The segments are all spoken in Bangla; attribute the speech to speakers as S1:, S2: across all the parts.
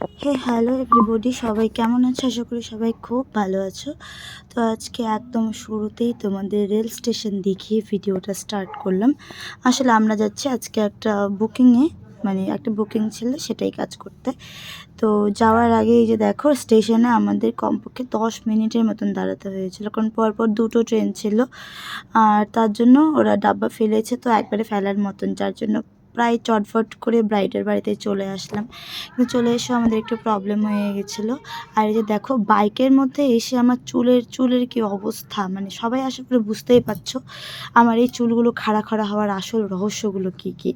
S1: হে হ্যালো এভরিবডি সবাই কেমন আছো? আশা করি সবাই খুব ভালো আছো। তো আজকে একদম শুরুতেই তোমাদের রেল স্টেশন দেখিয়ে ভিডিওটা স্টার্ট করলাম। আসলে আমরা যাচ্ছি আজকে একটা বুকিংয়ে মানে একটা বুকিং ছিল সেটাই কাজ করতে। তো যাওয়ার আগে এই যে দেখো স্টেশনে আমাদের কমপক্ষে দশ মিনিটের মতন দাঁড়াতে হয়েছিল। কারণ পরপর দুটো ট্রেন ছিল। আর তার জন্য ওরা ডাব্বা ফেলেছে, তো একবারে ফেলার মতন। যার জন্য প্রায় চটফট করে ব্রাইডের বাড়িতে চলে আসলাম। কিন্তু চলে এসে আমাদের একটু প্রবলেম হয়ে গেছিল। আর এই যে দেখো, বাইকের মধ্যে এসে আমার চুলের চুলের কি অবস্থা? মানে সবাই আশা করে বুঝতেই পারছ, আমার এই চুলগুলো খাড়া খাড়া হওয়ার আসল রহস্যগুলো কি কি?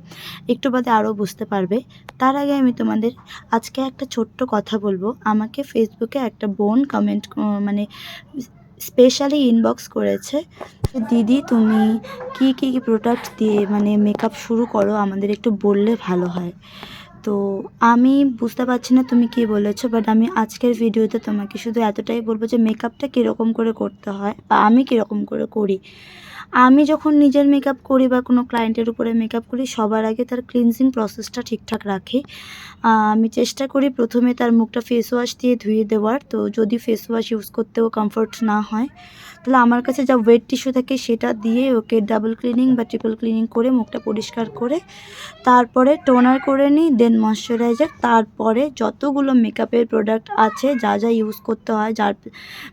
S1: একটু বাদে আরও বুঝতে পারবে। তার আগে আমি তোমাদের আজকে একটা ছোট্ট কথা বলব। আমাকে ফেসবুকে একটা বোন কমেন্ট মানে স্পেশালি ইনবক্স করেছে। দিদি, তুমি কি কি প্রোডাক্ট দিয়ে মানে মেকআপ শুরু করো? আমাদের একটু বললে ভালো হয়। তো আমি বুঝতে পারছি না তুমি কি বলেছ বাট আমি আজকের ভিডিওতে তোমাকে শুধু এতটাই বলব যে মেকআপটা কীরকম করে করতে হয় বা আমি কীরকম করে করি। আমি যখন নিজের মেকআপ করি বা কোনো ক্লায়েন্টের উপরে মেকআপ করি, সবার আগে তার ক্লিনজিং প্রসেসটা ঠিকঠাক রাখি। আমি চেষ্টা করি প্রথমে তার মুখটা ফেস ওয়াশ দিয়ে ধুয়ে দেওয়ার। তো যদি ফেস ওয়াশ ইউজ করতেও কমফর্ট না হয়, তাহলে আমার কাছে যা ওয়েট টিস্যু থাকে সেটা দিয়ে ওকে ডাবল ক্লিনিং বা ট্রিপল ক্লিনিং করে মুখটা পরিষ্কার করে, তারপরে টোনার করে নিই দেন ময়শ্চারাইজার তারপরে যতগুলো মেকআপের প্রোডাক্ট আছে, যা যা ইউজ করতে হয়, যার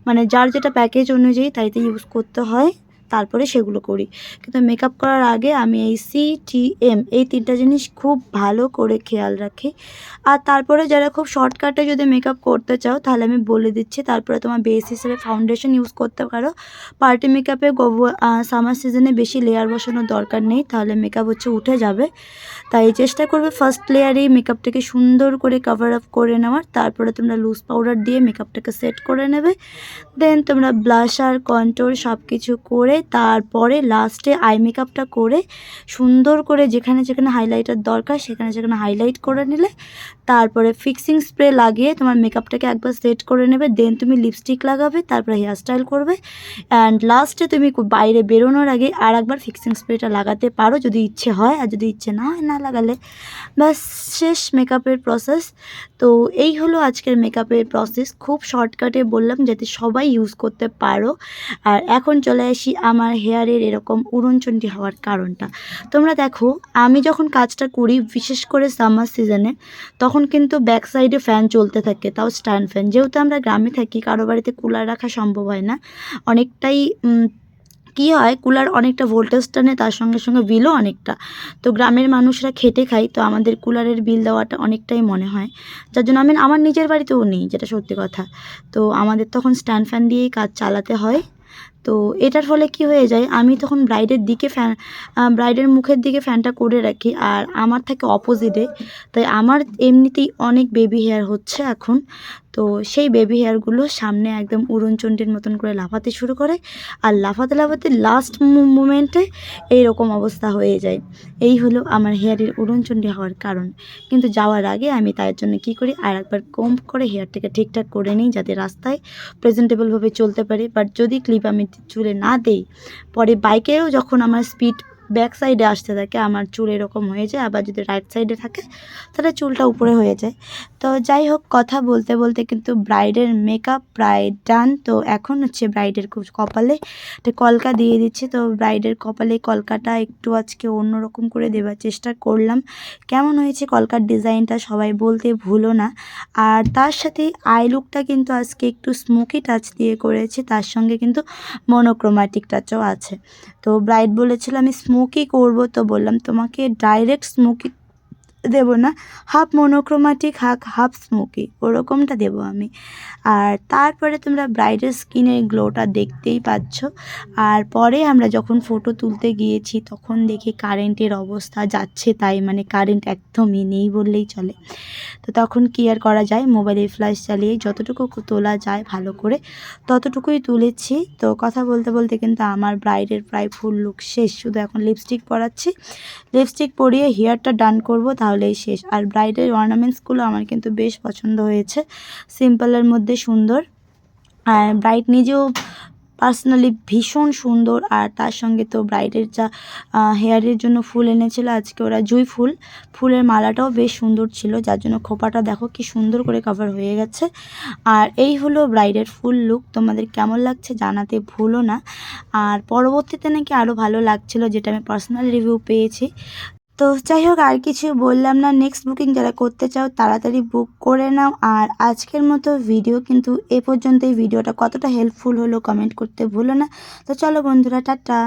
S1: মানে যার যেটা প্যাকেজ অনুযায়ী তাইতে ইউজ করতে হয়। তারপরে সেগুলো করি। কিন্তু মেকআপ করার আগে আমি এই সি টি এম এই তিনটা জিনিস খুব ভালো করে খেয়াল রাখি। আর তারপরে যারা খুব শর্টকাটে যদি মেকআপ করতে চাও, তাহলে আমি বলে দিচ্ছি, তারপরে তোমার বেস হিসেবে ফাউন্ডেশন ইউজ করতে পারো। পার্টি মেকআপে সামার সিজনে বেশি লেয়ার বসানোর দরকার নেই, তাহলে মেকআপ হচ্ছে উঠে যাবে। তাই চেষ্টা করবে ফার্স্ট লেয়ারেই মেকআপটাকে সুন্দর করে কভার আপ করে নেওয়ার, তারপরে তোমরা লুজ পাউডার দিয়ে মেকআপটাকে সেট করে নেবে। দেন তোমরা ব্লাশার কন্ট্রোল সব কিছু করে তারপরে লাস্টে আই মেকআপটা করে সুন্দর করে যেখানে যেখানে হাইলাইটার দরকার সেখানে সেখানে হাইলাইট করে নিলে তারপরে ফিক্সিং স্প্রে লাগিয়ে তোমার মেকআপটাকে একবার সেট করে নেবে দেন তুমি লিপস্টিক লাগাবে, তারপরে হেয়ারস্টাইল করবে। অ্যান্ড লাস্টে তুমি বাইরে বেরোনোর আগে আর একবার ফিক্সিং স্প্রেটা লাগাতে পারো যদি ইচ্ছে হয়, আর যদি ইচ্ছে না হয় না লাগালে। ব্যাস, শেষ মেকআপের প্রসেস তো এই হলো আজকের মেকআপের প্রসেস খুব শর্টকাটে বললাম যাতে সবাই ইউজ করতে পারো। আর এখন চলে আসি আমার হেয়ারের এরকম উড়নচণ্ডী হওয়ার কারণটা। তোমরা দেখো, আমি যখন কাজটা করি, বিশেষ করে সামার সিজনে তখন কিন্তু ব্যাক সাইডে ফ্যান চলতে থাকে, তাও স্ট্যান্ড ফ্যান যেহেতু আমরা গ্রামে থাকি, কারও বাড়িতে কুলার রাখা সম্ভব হয় না। অনেকটাই কি হয়, কুলার অনেকটা ভোল্টেজ টানে, তার সঙ্গে সঙ্গে বিলও অনেকটা। তো গ্রামের মানুষরা খেটে খায়, তো আমাদের কুলারের বিল দেওয়াটা অনেকটাই মনে হয়। যার জন্য আমি, আমার নিজের বাড়িতেও নেই, যেটা সত্যি কথা। তো আমাদের তখন স্ট্যান্ড ফ্যান দিয়েই কাজ চালাতে হয়। তো এটার ফলে কি হয়ে যায়? আমি তখন ব্রাইডের দিকে ফ্যান ব্রাইডের মুখের দিকে ফ্যানটা করে রাখি আর আমার থাকে অপোজিটে তাই আমার এমনিতেই অনেক বেবি হেয়ার হচ্ছে এখন। তো সেই বেবি হেয়ারগুলো সামনে একদম উড়নচণ্ডীর মতন করে লাফাতে শুরু করে আর লাফাতে লাফাতে লাস্ট মুমেন্টে এইরকম অবস্থা হয়ে যায়। এই হলো আমার হেয়ারের উড়নচণ্ডী হওয়ার কারণ। কিন্তু যাওয়ার আগে আমি তার জন্য কি করি? আর একবার কম করে হেয়ারটাকে ঠিকঠাক করে নিই যাতে রাস্তায় প্রেজেন্টেবলভাবে চলতে পারি। বাট যদি ক্লিপ আমি চুলে না দেই। পরে বাইকেও যখন আমার স্পিড ব্যাক সাইডে আসতে থাকে, আমার চুল এরকম হয়ে যায়, আবার যদি রাইট সাইডে থাকে, তাহলে চুলটা উপরে হয়ে যায়। তো যাই হোক, কথা বলতে বলতে কিন্তু ব্রাইডের মেকআপ প্রায় ডান তো এখন হচ্ছে ব্রাইডের খুব কপালে একটা কলকা দিয়ে দিচ্ছি। তো ব্রাইডের কপালে কলকাটা একটু আজকে অন্যরকম করে দেওয়ার চেষ্টা করলাম। কেমন হয়েছে কলকার ডিজাইনটা সবাই বলতে ভুলো না। আর তার সাথে আই লুকটা কিন্তু আজকে একটু স্মোকি টাচ দিয়ে করেছি, তার সঙ্গে কিন্তু মনোক্রোমাটিক টাচও আছে। তো ব্রাইড বলেছিল আমি স্মোকি করব তো বললাম তোমাকে ডাইরেক্ট স্মোকি দেবো না half monochromatic half half smoky ওরকমটা দেবো আমি। আর তারপরে তোমরা ব্রাইডের স্কিনের গ্লোটা দেখতেই পাচ্ছ। আর পরে আমরা যখন ফটো তুলতে গিয়েছি, তখন দেখি কারেন্টের অবস্থা যাচ্ছে তাই মানে কারেন্ট একদমই নেই বললেই চলে। তো তখন কি আর করা যায়? মোবাইলে ফ্ল্যাশ চালিয়ে যতটুকু তোলা যায় ভালো করে ততটুকুই তুলেছি। তো কথা বলতে বলতে কিন্তু আমার ব্রাইডের প্রায় ফুল লুক শেষ। শুধু এখন লিপস্টিক পরাচ্ছি। লিপস্টিক পরিয়ে হেয়ারটা ডান করব তাহলেই শেষ। আর ব্রাইডের অর্নামেন্টসগুলো আমার কিন্তু বেশ পছন্দ হয়েছে। সিম্পলের মধ্যে সুন্দর। আর ব্রাইড নিজেও পার্সোনালি ভীষণ সুন্দর। আর তার সঙ্গে তো ব্রাইডের যা হেয়ারের জন্য ফুল এনেছিল, আজকে ওরা জুই ফুল। ফুলের মালাটাও বেশ সুন্দর ছিল, যার জন্য খোপাটা দেখো কি সুন্দর করে কভার হয়ে গেছে। আর এই হলো ব্রাইডের ফুল লুক তোমাদের কেমন লাগছে জানাতে ভুলো না। আর পরবর্তীতে নাকি আরও ভালো লাগছিল, যেটা আমি পার্সোনাল রিভিউ পেয়েছি। তো যাই হোক, আর কিছু বললাম না। নেক্সট বুকিং যারা করতে চাও, তাড়াতাড়ি বুক করে নাও। আর আজকের মতো ভিডিও কিন্তু এ পর্যন্ত এই ভিডিওটা কতটা হেল্পফুল হলো কমেন্ট করতে ভুলো না। তো চলো বন্ধুরা, টাটা।